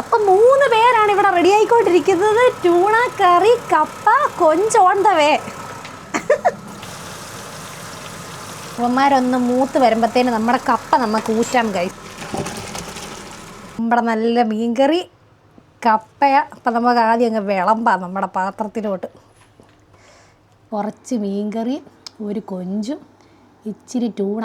അപ്പം മൂന്ന് പേരാണ് ഇവിടെ റെഡി ആയിക്കൊണ്ടിരിക്കുന്നത്. ട്യൂണ കറി കപ്പ കൊഞ്ചോണ്ടവേ അവന്മാരൊന്ന് മൂത്ത് വരുമ്പോഴത്തേന് നമ്മുടെ കപ്പ നമുക്ക് ഊറ്റാം കൈ നമ്മുടെ നല്ല മീൻകറി കപ്പയ. അപ്പം നമുക്ക് ആദ്യം അങ്ങ് വിളമ്പാം നമ്മുടെ പാത്രത്തിലോട്ട്. കുറച്ച് മീൻകറി ഒരു കൊഞ്ചും ഇച്ചിരി tuna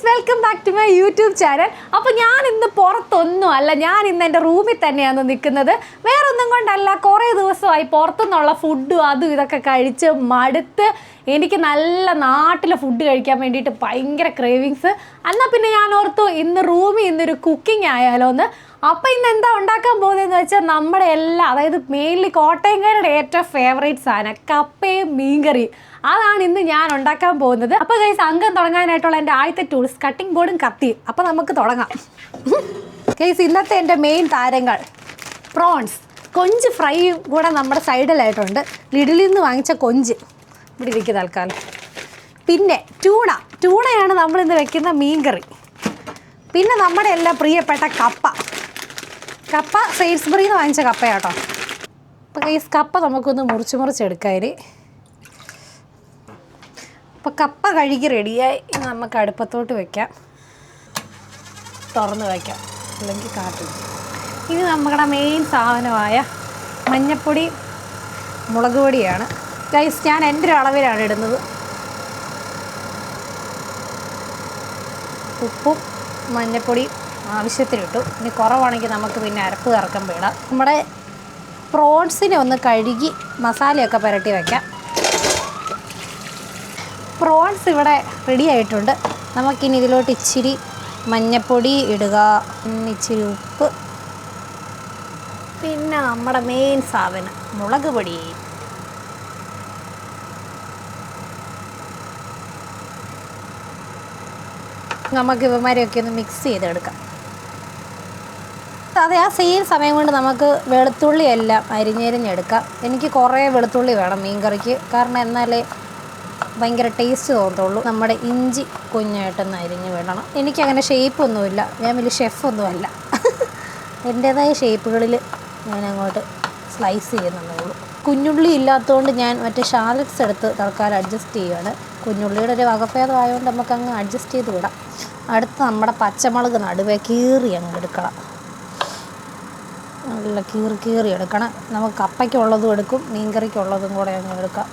guys welcome back to my YouTube channel അപ്പോൾ ഞാൻ ഇന്ന് പുറത്തൊന്നും അല്ല ഞാൻ ഇന്ന് എന്റെ റൂമിൽ തന്നെയാണ് നിൽക്കുന്നത്. വേറൊന്നും കൊണ്ടല്ല കുറേ ദിവസമായി പുറത്തുനിന്നുള്ള ഫുഡും അതും ഇതൊക്കെ കഴിച്ച് മടുത്ത് എനിക്ക് നല്ല നാട്ടിലെ ഫുഡ് കഴിക്കാൻ വേണ്ടിയിട്ട് ഭയങ്കര ക്രേവിങ്സ് എന്നാൽ പിന്നെ ഞാൻ ഓർത്തു ഇന്ന് റൂമിൽ ഇന്നൊരു കുക്കിംഗ് ആയാലോ എന്ന് അപ്പോൾ ഇന്ന് എന്താ ഉണ്ടാക്കാൻ പോകുന്നതെന്ന് വെച്ചാൽ നമ്മുടെ എല്ലാ അതായത് മെയിൻലി കോട്ടയംകാരുടെ ഏറ്റവും ഫേവറേറ്റ് സാധനം കപ്പയും മീൻകറിയും. അതാണ് ഇന്ന് ഞാൻ ഉണ്ടാക്കാൻ പോകുന്നത്. അപ്പോൾ ഗൈസ് അംഗം തുടങ്ങാനായിട്ടുള്ള എന്റെ ആദ്യത്തെ ടൂൾസ് കട്ടിംഗ് ബോർഡും കത്തിയും. അപ്പോൾ നമുക്ക് തുടങ്ങാം. ഗൈസ് ഇന്നത്തെ എന്റെ മെയിൻ താരങ്ങൾ പ്രോൺസ് കൊഞ്ച് ഫ്രൈയും കൂടെ നമ്മുടെ സൈഡിലായിട്ടുണ്ട്. ലിഡിലിൽ നിന്ന് വാങ്ങിച്ച കൊഞ്ച്. ഇവിടെ ഇരിക്കുന്ന തൽക്കാലം. പിന്നെ ട്യൂണ ട്യൂണയാണ് നമ്മളിന്ന് വെക്കുന്ന മീൻകറി. പിന്നെ നമ്മുടെ എല്ലാം പ്രിയപ്പെട്ട കപ്പ. കപ്പ സെയിൽസ്ബറിയിൽ നിന്ന് വാങ്ങിച്ച കപ്പയാട്ടോ. അപ്പോൾ ഈ കപ്പ നമുക്കൊന്ന് മുറിച്ച് മുറിച്ചെടുക്കാം ഇനി. അപ്പോൾ കപ്പ കഴുകി റെഡിയായി നമുക്ക് അടുപ്പത്തോട്ട് വെക്കാം. തുറന്ന് വയ്ക്കാം അല്ലെങ്കിൽ കാറ്റ് ഇനി നമ്മുടെ മെയിൻ സാധനമായ മഞ്ഞപ്പൊടി മുളക് പൊടിയാണ്. ഗൈസ് ഞാൻ എന്റെ ഒരു അളവിലാണ് ഇടുന്നത്. ഉപ്പും മഞ്ഞപ്പൊടി ആവശ്യത്തിനിട്ടു. ഇനി കുറവാണെങ്കിൽ നമുക്ക് പിന്നെ അരപ്പ് കറക്കുമ്പോൾ ഇടാം നമ്മുടെ പ്രോൺസിനെ ഒന്ന് കഴുകി മസാലയൊക്കെ പുരട്ടി വയ്ക്കാം പ്രോൺസ് ഇവിടെ റെഡി ആയിട്ടുണ്ട്. നമുക്കിനി ഇതിലോട്ട് ഇച്ചിരി മഞ്ഞപ്പൊടി ഇടുക. ഇച്ചിരി ഉപ്പ്. പിന്നെ നമ്മുടെ മെയിൻ സാധനം മുളക് പൊടി. നമുക്ക് ഇവന്മാരെയൊക്കെ ഒന്ന് മിക്സ് ചെയ്തെടുക്കാം. അതെ ആ സെയിം സമയം കൊണ്ട് നമുക്ക് വെളുത്തുള്ളി എല്ലാം അരിഞ്ഞരിഞ്ഞെടുക്കാം. എനിക്ക് കുറേ വെളുത്തുള്ളി വേണം മീൻ കറിക്ക് കാരണം എന്നാലേ ഭയങ്കര ടേസ്റ്റ് തോന്നത്തുള്ളൂ. നമ്മുടെ ഇഞ്ചി കുഞ്ഞായിട്ടൊന്ന് അരിഞ്ഞ് വിടണം. എനിക്കങ്ങനെ ഷേപ്പൊന്നുമില്ല. ഞാൻ വലിയ ഷെഫൊന്നുമല്ല. എന്റേതായ ഷേപ്പുകളിൽ ഞാൻ അങ്ങോട്ട് സ്ലൈസ് ചെയ്യുന്നതേ ഉള്ളൂ കുഞ്ഞുള്ളി ഇല്ലാത്തതുകൊണ്ട് ഞാൻ മറ്റേ ഷാലറ്റ്സ് എടുത്ത് തൽക്കാലം അഡ്ജസ്റ്റ് ചെയ്യുകയാണ് കുഞ്ഞുള്ളിയുടെ ഒരു വകഭേദമായതുകൊണ്ട് നമുക്ക് അങ്ങ് അഡ്ജസ്റ്റ് ചെയ്ത് വിടാം. അടുത്ത് നമ്മുടെ പച്ചമുളക് നടുവേ കീറി അങ്ങ് എടുക്കണം. നല്ല കീറി കീറി എടുക്കണം. നമുക്ക് കപ്പയ്ക്കുള്ളതും എടുക്കും മീൻകറിക്കുള്ളതും കൂടെ അങ്ങ് എടുക്കാം.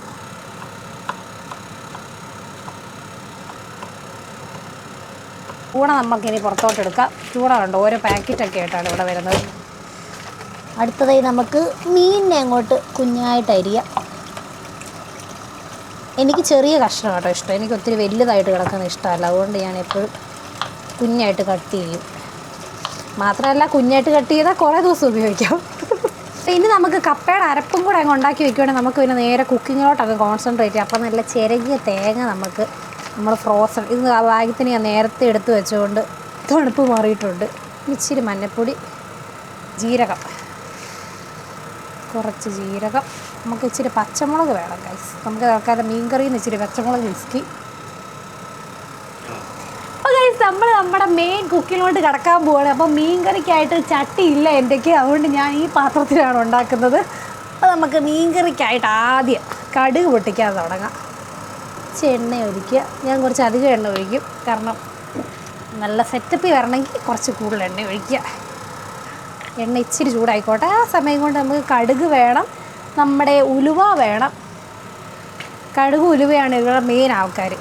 ചൂട നമുക്കിനി പുറത്തോട്ട് എടുക്കാം. ചൂട കണ്ടോ? ഓരോ പാക്കറ്റൊക്കെ ആയിട്ടാണ് ഇവിടെ വരുന്നത്. അടുത്തതായി നമുക്ക് മീനിനെ അങ്ങോട്ട് കുഞ്ഞായിട്ട് അരിയാം. എനിക്ക് ചെറിയ കഷ്ണം കേട്ടോ ഇഷ്ടം. എനിക്ക് ഒത്തിരി വലുതായിട്ട് കിടക്കുന്ന ഇഷ്ടമല്ല. അതുകൊണ്ട് ഞാൻ എപ്പോഴും കുഞ്ഞായിട്ട് കട്ട് ചെയ്യും. മാത്രമല്ല കുഞ്ഞായിട്ട് കട്ട് ചെയ്താൽ കുറേ ദിവസം ഉപയോഗിക്കാം. ഇനി നമുക്ക് കപ്പയുടെ അരപ്പും കൂടെ അങ്ങ് ഉണ്ടാക്കി വെക്കുകയാണെങ്കിൽ നമുക്ക് പിന്നെ നേരെ കുക്കിങ്ങിലോട്ടൊക്കെ കോൺസെൻട്രേറ്റ് ചെയ്യാം. അപ്പോൾ നല്ല ചിരകിയ തേങ്ങ നമുക്ക് നമ്മൾ ഫ്രോസൺ ഇത് ഭാഗ്യത്തിന് ഞാൻ നേരത്തെ എടുത്തു വെച്ചുകൊണ്ട് തണുപ്പ് മാറിയിട്ടുണ്ട്. ഇച്ചിരി മഞ്ഞപ്പൊടി ജീരകം. കുറച്ച് ജീരകം. നമുക്ക് ഇച്ചിരി പച്ചമുളക് വേണം കൈസ് നമുക്ക് തൽക്കാലം മീൻകറിയിൽ നിന്ന് ഇച്ചിരി പച്ചമുളക് വിസ്കി നമ്മൾ നമ്മുടെ മെയിൻ കുക്കിലോട്ട് കിടക്കാൻ പോവുകയാണ് അപ്പോൾ മീൻകറിക്കായിട്ട് ചട്ടി ഇല്ല എന്റെക്ക് അതുകൊണ്ട് ഞാൻ ഈ പാത്രത്തിലാണ് ഉണ്ടാക്കുന്നത്. അപ്പോൾ നമുക്ക് മീൻകറിക്കായിട്ട് ആദ്യം കടുക് പൊട്ടിക്കാൻ തുടങ്ങാം. കുറച്ച് എണ്ണ ഒഴിക്കുക. ഞാൻ കുറച്ച് അധികം എണ്ണ ഒഴിക്കും. കാരണം നല്ല സെറ്റപ്പ് വരണമെങ്കിൽ കുറച്ച് കൂടുതൽ എണ്ണ ഒഴിക്കുക. എണ്ണ ഇച്ചിരി ചൂടായിക്കോട്ടെ. ആ സമയം കൊണ്ട് നമുക്ക് കടുക് വേണം. നമ്മുടെ ഉലുവ വേണം. കടുക് ഉലുവയാണ് ഇവിടെ മെയിൻ ആൾക്കാർ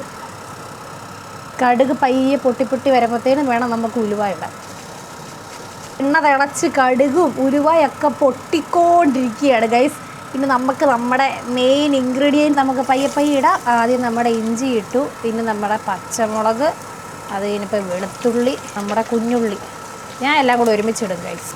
കടുക് പയ്യെ പൊട്ടി പൊട്ടി വരുമ്പോഴത്തേനും വേണം നമുക്ക് ഉലുവ ഇടാൻ. എണ്ണ തിളച്ച് കടുകും ഉലുവയൊക്കെ പൊട്ടിക്കൊണ്ടിരിക്കുകയാണ് ഗൈസ് പിന്നെ നമുക്ക് നമ്മുടെ മെയിൻ ഇൻഗ്രീഡിയന്റ് നമുക്ക് പയ്യെ പയ്യെ ഇടാം. ആദ്യം നമ്മുടെ ഇഞ്ചി ഇട്ടു പിന്നെ നമ്മുടെ പച്ചമുളക് അത് കഴിഞ്ഞപ്പോൾ വെളുത്തുള്ളി നമ്മുടെ കുഞ്ഞുള്ളി. ഞാൻ എല്ലാം കൂടെ ഒരുമിച്ചിടും ഗൈസ്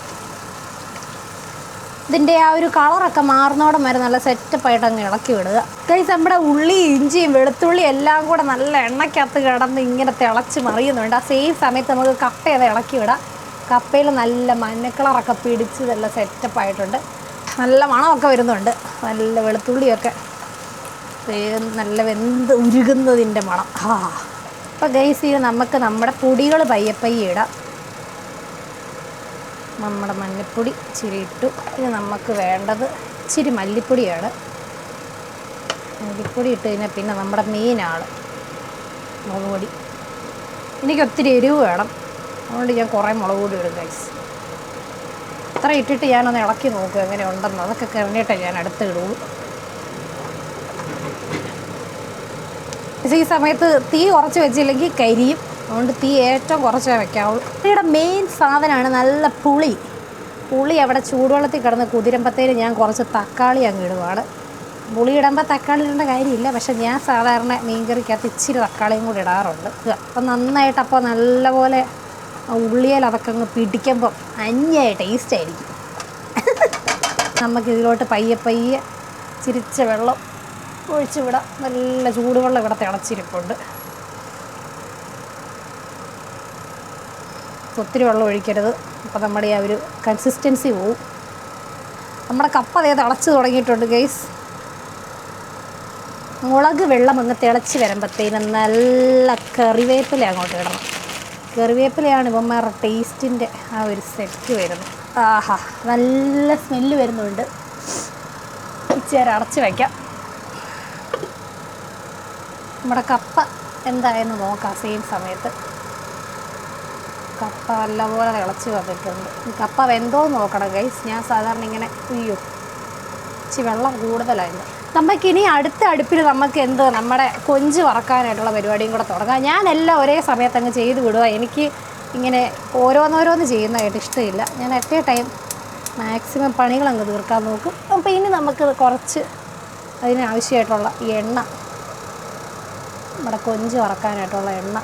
ഇതിന്റെ ആ ഒരു കളറൊക്കെ മാറുന്നോടം വരെ നല്ല സെറ്റപ്പായിട്ട് അങ്ങ് ഇളക്കി വിടുക. കൈസ് നമ്മുടെ ഉള്ളി ഇഞ്ചിയും വെളുത്തുള്ളി എല്ലാം കൂടെ നല്ല എണ്ണയ്ക്കകത്ത് കിടന്ന് ഇങ്ങനെ തിളച്ച് മറിയുന്നുണ്ട്. ആ സെയിം സമയത്ത് നമുക്ക് കപ്പ ചെയ്ത് ഇളക്കി വിടാം. കപ്പയിൽ നല്ല മഞ്ഞക്കളറൊക്കെ പിടിച്ച് നല്ല സെറ്റപ്പായിട്ടുണ്ട് നല്ല മണമൊക്കെ വരുന്നുണ്ട്. നല്ല വെളുത്തുള്ളിയൊക്കെ നല്ല വെന്ത് ഉരുകുന്നതിന്റെ മണം. ആ അപ്പോൾ ഗൈസ് ഇത് നമുക്ക് നമ്മുടെ പൊടികൾ പയ്യെ ഇടാം. നമ്മുടെ മഞ്ഞൾപ്പൊടി ഇച്ചിരി ഇട്ടു ഇനി നമുക്ക് വേണ്ടത് ഇച്ചിരി മല്ലിപ്പൊടിയാണ്. മല്ലിപ്പൊടി ഇട്ട് കഴിഞ്ഞാൽ പിന്നെ നമ്മുടെ മീനാണ് മുളക് പൊടി. എനിക്ക് ഒത്തിരി എരിവ് വേണം. അതുകൊണ്ട് ഞാൻ കുറേ മുളക് പൊടി ഇടും ഗൈസ് അത്ര ഇട്ടിട്ട് ഞാനൊന്ന് ഇളക്കി നോക്കും എങ്ങനെ ഉണ്ടെന്ന്. അതൊക്കെ കഴിഞ്ഞിട്ടേ ഞാൻ അടുത്ത് ഇടുള്ളൂ. ഈ സമയത്ത് തീ കുറച്ച് വെച്ചില്ലെങ്കിൽ കരിയും. അതുകൊണ്ട് തീ ഏറ്റവും കുറച്ചേ വയ്ക്കാവുള്ളൂ ഇവിടെ മെയിൻ സാധനമാണ് നല്ല പുളി. പുളി അവിടെ ചൂടുവെള്ളത്തിൽ കിടന്ന് കുതിരുമ്പത്തേന് ഞാൻ കുറച്ച് തക്കാളി അങ്ങ് ഇടുവാണ്. പുളി ഇടുമ്പോൾ തക്കാളി ഇടേണ്ട കാര്യമില്ല. പക്ഷേ ഞാൻ സാധാരണ മീൻകറിക്കകത്ത് ഇച്ചിരി തക്കാളിയും കൂടി ഇടാറുണ്ട്. അപ്പം നന്നായിട്ട് അപ്പോൾ നല്ലപോലെ പോലെ ഉള്ളിയിൽ അതൊക്കെ അങ്ങ് പിടിക്കുമ്പോൾ അന്യായ ടേസ്റ്റ് ആയിരിക്കും. നമുക്ക് ഇതിലോട്ട് പയ്യെ പയ്യെ ചിരിച്ച വെള്ളം ഒഴിച്ച് വിടാം. നല്ല ചൂടുവെള്ളം ഇവിടെ തിളച്ചിരിപ്പുണ്ട്. ഒത്തിരി വെള്ളം ഒഴിക്കരുത്. അപ്പോൾ നമ്മുടെ ആ ഒരു കൺസിസ്റ്റൻസി പോവും. നമ്മുടെ കപ്പ അതേ തിളച്ച് തുടങ്ങിയിട്ടുണ്ട് ഗൈസ് മുളക് വെള്ളം അങ്ങ് തിളച്ച് വരുമ്പോഴത്തേനും നല്ല കറിവേപ്പില അങ്ങോട്ട് ഇടണം. കറിവേപ്പിലയാണ് ഇവന്മാരുടെ ടേസ്റ്റിന്റെ ആ ഒരു സെറ്റ് വരുന്നത്. ആഹാ നല്ല സ്മെല്ല് വരുന്നുണ്ട്. ഇച്ചേരം അടച്ച് വയ്ക്കാം നമ്മുടെ കപ്പ എന്തായെന്ന് നോക്കാം സെയിം സമയത്ത്. കപ്പ നല്ലപോലെ തിളച്ച് വന്നിട്ടുണ്ട്. കപ്പ വെന്തോ നോക്കണം ഗൈസ് ഞാൻ സാധാരണ ഇങ്ങനെ അയ്യോ ഇച്ചിരി വെള്ളം കൂടുതലായിരുന്നു നമുക്കിനി അടുത്ത അടുപ്പിൽ നമുക്ക് എന്ത് നമ്മുടെ കൊഞ്ച് വറക്കാനായിട്ടുള്ള പരിപാടിയും കൂടെ തുടങ്ങാം. ഞാനെല്ലാം ഒരേ സമയത്ത് അങ്ങ് ചെയ്ത് വിടുക എനിക്ക് ഇങ്ങനെ ഓരോന്നോരോന്ന് ചെയ്യുന്നതായിട്ട് ഇഷ്ടമില്ല. ഞാൻ അറ്റേ ടൈം മാക്സിമം പണികൾ അങ്ങ് തീർക്കാൻ നോക്കും. അപ്പോൾ ഇനി നമുക്ക് കുറച്ച് അതിനാവശ്യമായിട്ടുള്ള എണ്ണ നമ്മുടെ കൊഞ്ച് വറക്കാനായിട്ടുള്ള എണ്ണ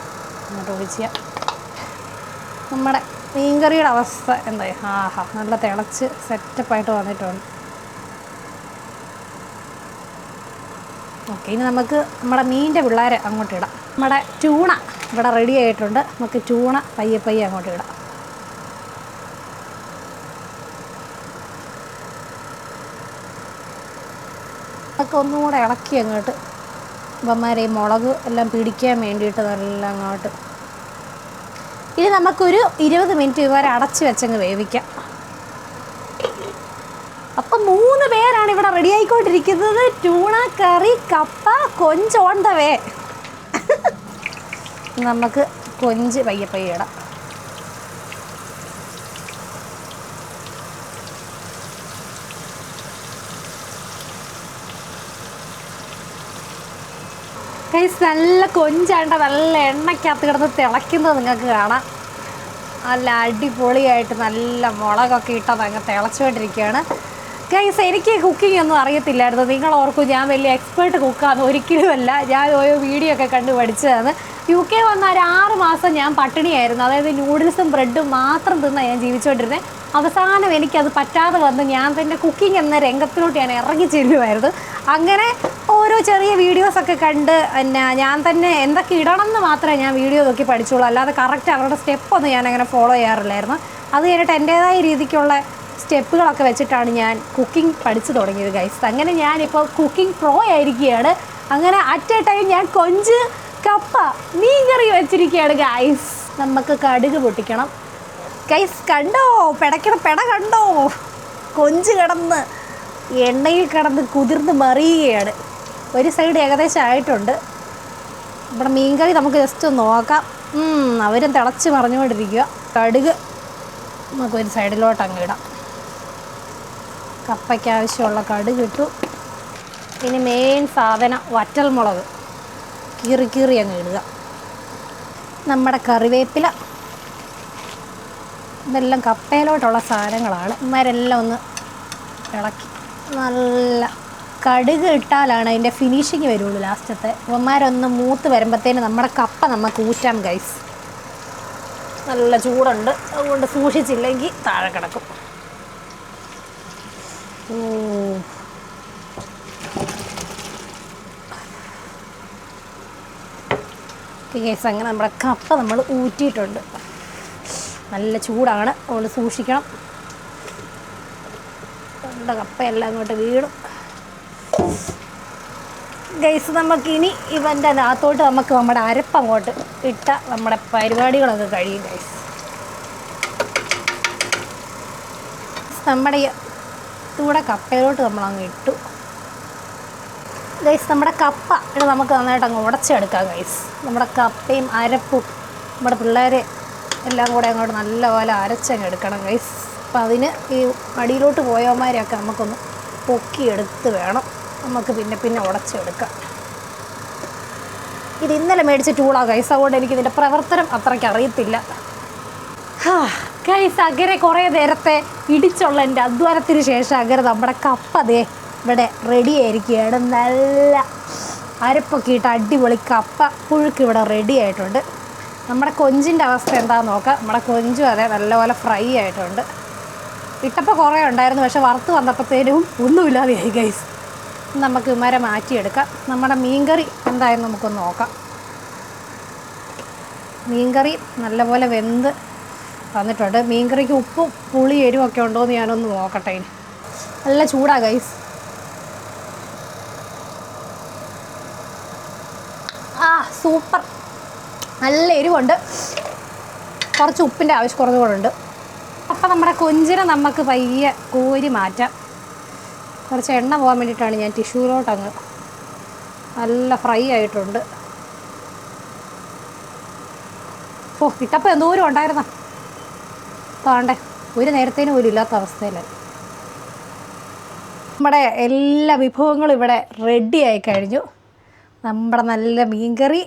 അങ്ങോട്ട് ഒഴിക്കുക നമ്മുടെ മീൻകറിയുടെ അവസ്ഥ എന്തായി? ആഹാ നല്ല തിളച്ച് സെറ്റപ്പായിട്ട് വന്നിട്ടുണ്ട്. ഓക്കെ ഇനി നമുക്ക് നമ്മുടെ മീനിന്റെ പിള്ളേരെ അങ്ങോട്ട് ഇടാം. നമ്മുടെ ചൂണ ഇവിടെ റെഡി ആയിട്ടുണ്ട്. നമുക്ക് ചൂണ പയ്യെ പയ്യെ അങ്ങോട്ട് ഇടാം. നമുക്ക് ഒന്നും കൂടെ ഇളക്കി അങ്ങോട്ട്. ഇവന്മാരെ മുളക് എല്ലാം പിടിക്കാൻ വേണ്ടിയിട്ട് നല്ല അങ്ങോട്ട് ഇനി നമുക്കൊരു ഇരുപത് മിനിറ്റ് ഇവരെ അടച്ചു വെച്ചങ്ങ് വേവിക്കാം. അപ്പം മൂന്ന് പേരാണ് ഇവിടെ റെഡി ആയിക്കൊണ്ടിരിക്കുന്നത്. ട്യൂണ കറി കപ്പ കൊഞ്ചോണ്ടവേ നമുക്ക് കൊഞ്ച് പയ്യെ ഇടാം. ഗൈസ് നല്ല കൊഞ്ചാണ്ട നല്ല എണ്ണയ്ക്കകത്ത് കിടന്ന് തിളയ്ക്കുന്നത് നിങ്ങൾക്ക് കാണാം. നല്ല അടിപൊളിയായിട്ട് നല്ല മുളകൊക്കെ ഇട്ടത് അങ്ങ് തിളച്ചുകൊണ്ടിരിക്കുകയാണ്. ഗൈസ് എനിക്ക് കുക്കിംഗ് ഒന്നും അറിയത്തില്ലായിരുന്നു. നിങ്ങൾ ഓർക്കും ഞാൻ വലിയ എക്സ്പേർട്ട് കുക്കാന്ന് ഒരിക്കലുമല്ല. ഞാൻ ഓരോ വീഡിയോ ഒക്കെ കണ്ട് പഠിച്ചതാണ്. യു കെ വന്ന ഒരു ആറ് മാസം ഞാൻ പട്ടിണിയായിരുന്നു. അതായത് നൂഡിൽസും ബ്രെഡും മാത്രം തിന്നാണ് ഞാൻ ജീവിച്ചുകൊണ്ടിരുന്നത് അവസാനം എനിക്കത് പറ്റാതെ വന്ന് ഞാൻ തന്നെ കുക്കിംഗ് എന്ന രംഗത്തിലോട്ട് ഞാൻ ഇറങ്ങി ചെല്ലുമായിരുന്നു. അങ്ങനെ ഓരോ ചെറിയ വീഡിയോസൊക്കെ കണ്ട് പിന്നെ ഞാൻ തന്നെ എന്തൊക്കെ ഇടണം എന്ന് മാത്രമേ ഞാൻ വീഡിയോ നോക്കി പഠിച്ചുള്ളൂ. അല്ലാതെ കറക്റ്റ് അവരുടെ സ്റ്റെപ്പൊന്നും ഞാൻ അങ്ങനെ ഫോളോ ചെയ്യാറില്ലായിരുന്നു. അത് കഴിഞ്ഞിട്ട് എന്റേതായ രീതിക്കുള്ള സ്റ്റെപ്പുകളൊക്കെ വെച്ചിട്ടാണ് ഞാൻ കുക്കിംഗ് പഠിച്ചു തുടങ്ങിയത് ഗൈസ് അങ്ങനെ ഞാനിപ്പോൾ കുക്കിംഗ് പ്രോ ആയിരിക്കുകയാണ്. അങ്ങനെ അറ്റ് എ ടൈം ഞാൻ കൊഞ്ച് കപ്പ മീൻ കറി വെച്ചിരിക്കുകയാണ് ഗൈസ് നമുക്ക് കടുക് പൊട്ടിക്കണം. ഗൈസ് കണ്ടോ? പെടക്കണ പെട കണ്ടോ? കൊഞ്ച് കിടന്ന് എണ്ണയിൽ കിടന്ന് കുതിർന്ന് മറിയുകയാണ്. ഒരു സൈഡ് ഏകദേശം ആയിട്ടുണ്ട്. ഇവിടെ മീൻകറി നമുക്ക് ജസ്റ്റ് ഒന്ന് നോക്കാം. അവരും തിളച്ച് മറിഞ്ഞുകൊണ്ടിരിക്കുക കടുക് നമുക്കൊരു സൈഡിലോട്ട് അങ്ങ് ഇടാം. കപ്പയ്ക്ക് ആവശ്യമുള്ള കടുക് ഇട്ടു. ഇനി മെയിൻ സാധനം വറ്റൽ മുളക് കീറി കീറി അങ്ങ് ഇടുക. നമ്മുടെ കറിവേപ്പില. ഇതെല്ലാം കപ്പയിലോട്ടുള്ള സാധനങ്ങളാണ്. ഇമാരെല്ലാം ഒന്ന് ഇളക്കി. നല്ല കടുക് ഇട്ടാലാണ് അതിന്റെ ഫിനിഷിങ് വരുള്ളൂ ലാസ്റ്റത്തെ. ഇവന്മാരൊന്ന് മൂത്ത് വരുമ്പോഴത്തേന് നമ്മുടെ കപ്പ നമുക്ക് ഊറ്റാം ഗൈസ് നല്ല ചൂടുണ്ട്. അതുകൊണ്ട് സൂക്ഷിച്ചില്ലെങ്കിൽ താഴെ കിടക്കും. കേസ് അങ്ങനെ നമ്മുടെ കപ്പ നമ്മൾ ഊറ്റിയിട്ടുണ്ട്. നല്ല ചൂടാണ്. അതുകൊണ്ട് സൂക്ഷിക്കണം. നമ്മുടെ കപ്പയെല്ലാം അങ്ങോട്ട് വീടും ഗൈസ് നമുക്കിനി ഇവന്റെ അകത്തോട്ട് നമുക്ക് നമ്മുടെ അരപ്പ് അങ്ങോട്ട് ഇട്ട നമ്മുടെ പരിപാടികളൊക്കെ കഴിയും ഗൈസ് നമ്മുടെ ഇവിടെ കപ്പയിലോട്ട് നമ്മളങ്ങ് ഇട്ടു. ഗൈസ് നമ്മുടെ കപ്പ ഇത് നമുക്ക് നന്നായിട്ട് അങ്ങ് ഉടച്ചെടുക്കാം ഗൈസ് നമ്മുടെ കപ്പയും അരപ്പും നമ്മുടെ പിള്ളേരെ എല്ലാം കൂടെ അങ്ങോട്ട് നല്ലപോലെ അരച്ചങ്ങ് എടുക്കണം ഗൈസ് അപ്പം അതിന് ഈ അടിയിലോട്ട് പോയവന്മാരെയൊക്കെ നമുക്കൊന്ന് പൊക്കിയെടുത്ത് വേണം. നമുക്ക് പിന്നെ പിന്നെ ഉടച്ചെടുക്കാം. ഇത് ഇന്നലെ മേടിച്ച ടൂളാ ഗൈസ് അതുകൊണ്ട് എനിക്ക് ഇതിന്റെ പ്രവർത്തനം അത്രയ്ക്ക് അറിയത്തില്ല. ഗൈസ് അഗരെ കുറേ നേരത്തെ ഇടിച്ചുള്ള എന്റെ അധ്വാനത്തിന് ശേഷം അഗരെ നമ്മുടെ കപ്പ ദേ ഇവിടെ റെഡി ആയിരിക്കുകയാണ്. നല്ല അരപ്പൊക്കെ ഇട്ട് അടിപൊളി കപ്പ പുഴുക്ക് ഇവിടെ റെഡി ആയിട്ടുണ്ട്. നമ്മുടെ കൊഞ്ചിന്റെ അവസ്ഥ എന്താണെന്ന് നോക്കാം. നമ്മുടെ കൊഞ്ചും അതെ നല്ലപോലെ ഫ്രൈ ആയിട്ടുണ്ട്. ഇട്ടപ്പോൾ കുറേ ഉണ്ടായിരുന്നു പക്ഷെ വറുത്ത് വന്നപ്പോഴത്തേനും ഒന്നുമില്ലാതെയായി ഗൈസ് നമുക്ക് ഇമാരെ മാറ്റിയെടുക്കാം. നമ്മുടെ മീൻകറി എന്തായാലും നമുക്കൊന്ന് നോക്കാം. മീൻകറി നല്ലപോലെ വെന്ത് വന്നിട്ടുണ്ട്. മീൻകറിക്ക് ഉപ്പും പുളി എരിവൊക്കെ ഉണ്ടോ എന്ന് ഞാനൊന്ന് നോക്കട്ടെ ഇനി. നല്ല ചൂടാ ഗൈസ് ആ സൂപ്പർ നല്ല എരിവുണ്ട്. കുറച്ച് ഉപ്പിന്റെ ആവശ്യം കൂടെ ഉണ്ട്. അപ്പം നമ്മുടെ കൊഞ്ചിനെ നമുക്ക് പയ്യെ കോരി മാറ്റാം. കുറച്ച് എണ്ണ പോകാൻ വേണ്ടിയിട്ടാണ് ഞാൻ ടിഷ്യൂലോട്ടങ്ങ് നല്ല ഫ്രൈ ആയിട്ടുണ്ട്. ഓ ഇട്ടപ്പോൾ എന്തോരം ഉണ്ടായിരുന്ന? താണ്ടേ ഒരു നേരത്തേനും പോലും ഇല്ലാത്ത അവസ്ഥയിലായി. നമ്മുടെ എല്ലാ വിഭവങ്ങളും ഇവിടെ റെഡി ആയി കഴിഞ്ഞു. നമ്മുടെ നല്ല മീൻകറി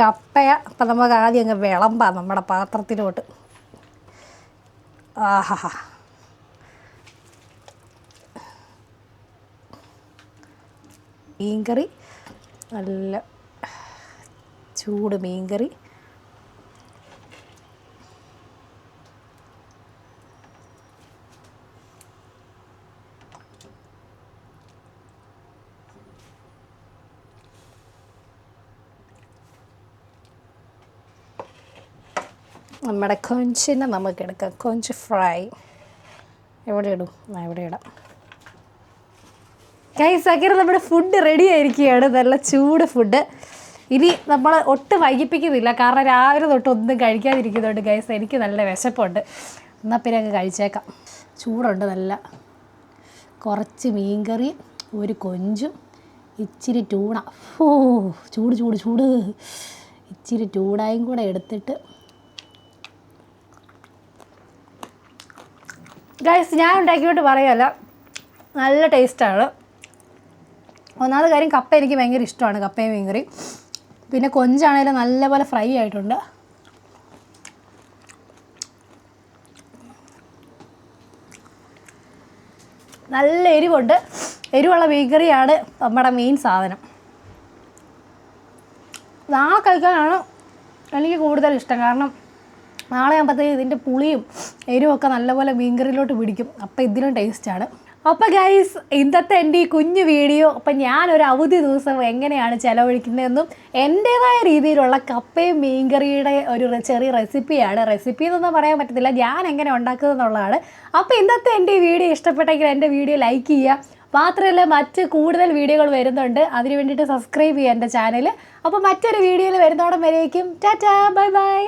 കപ്പയ അപ്പം നമുക്ക് ആദ്യം അങ്ങ് വിളമ്പാം നമ്മുടെ പാത്രത്തിലോട്ട്. ആഹാ. മീൻകറി. നല്ല ചൂട് മീൻകറി. നമ്മുടെ കൊഞ്ചിനെ നമുക്ക് എടുക്കാം. കൊഞ്ച് ഫ്രൈ. എവിടെ ഇടും എവിടെ ഇടാം ഗൈസ് അങ്ങനെ നമ്മുടെ ഫുഡ് റെഡി ആയിരിക്കുകയാണ്. നല്ല ചൂട് ഫുഡ് ഇനി നമ്മൾ ഒട്ടും വൈകിപ്പിക്കുന്നില്ല. കാരണം രാവിലെ തൊട്ട് ഒന്നും കഴിക്കാതിരിക്കുന്നുണ്ട് ഗൈസ് എനിക്ക് നല്ല വിശപ്പുണ്ട്. എന്നാൽ പിന്നെ അങ്ങ് കഴിച്ചേക്കാം. ചൂടുണ്ട് നല്ല. കുറച്ച് മീൻകറി ഒരു കൊഞ്ചും ഇച്ചിരി ടൂണ ഓ ചൂട് ചൂട് ചൂട്. ഇച്ചിരി ടൂണായും കൂടെ എടുത്തിട്ട് ഗൈസ് ഞാൻ ഉണ്ടാക്കിയോട്ട് പറയല്ല. നല്ല ടേസ്റ്റാണ് ഒന്നാമത് കാര്യം കപ്പ എനിക്ക് ഭയങ്കര ഇഷ്ടമാണ് കപ്പയും മീൻകറി പിന്നെ കൊഞ്ചാണേലും നല്ലപോലെ ഫ്രൈ ആയിട്ടുണ്ട്. നല്ല എരിവുണ്ട്. എരിവുള്ള മീൻകറിയാണ് നമ്മുടെ മെയിൻ സാധനം. നാളെ കഴിക്കാനാണ് എനിക്ക് കൂടുതൽ ഇഷ്ടം. കാരണം നാളെ ആകുമ്പോഴത്തേക്ക് ഇതിന്റെ പുളിയും എരിവും ഒക്കെ നല്ലപോലെ മീൻകറിയിലോട്ട് പിടിക്കും. അപ്പോൾ ഇതിലും ടേസ്റ്റാണ് അപ്പോൾ ഗൈസ് ഇന്നത്തെ എന്റെ ഈ കുഞ്ഞു വീഡിയോ അപ്പം ഞാനൊരു അവധി ദിവസം എങ്ങനെയാണ് ചിലവഴിക്കുന്നതെന്നും എന്റേതായ രീതിയിലുള്ള കപ്പയും മീൻകറിയുടെ ഒരു ചെറിയ റെസിപ്പിയാണ് റെസിപ്പി എന്നൊന്നും പറയാൻ പറ്റത്തില്ല ഞാൻ എങ്ങനെ ഉണ്ടാക്കുന്നത് എന്നുള്ളതാണ് അപ്പോൾ ഇന്നത്തെ എന്റെ ഈ വീഡിയോ ഇഷ്ടപ്പെട്ടെങ്കിൽ എന്റെ വീഡിയോ ലൈക്ക് ചെയ്യുക. മാത്രമല്ല മറ്റ് കൂടുതൽ വീഡിയോകൾ വരുന്നുണ്ട്. അതിന് വേണ്ടിയിട്ട് സബ്സ്ക്രൈബ് ചെയ്യുക എന്റെ ചാനൽ അപ്പോൾ മറ്റൊരു വീഡിയോയിൽ വരുന്നോടം വരേക്കും. Tata bye bye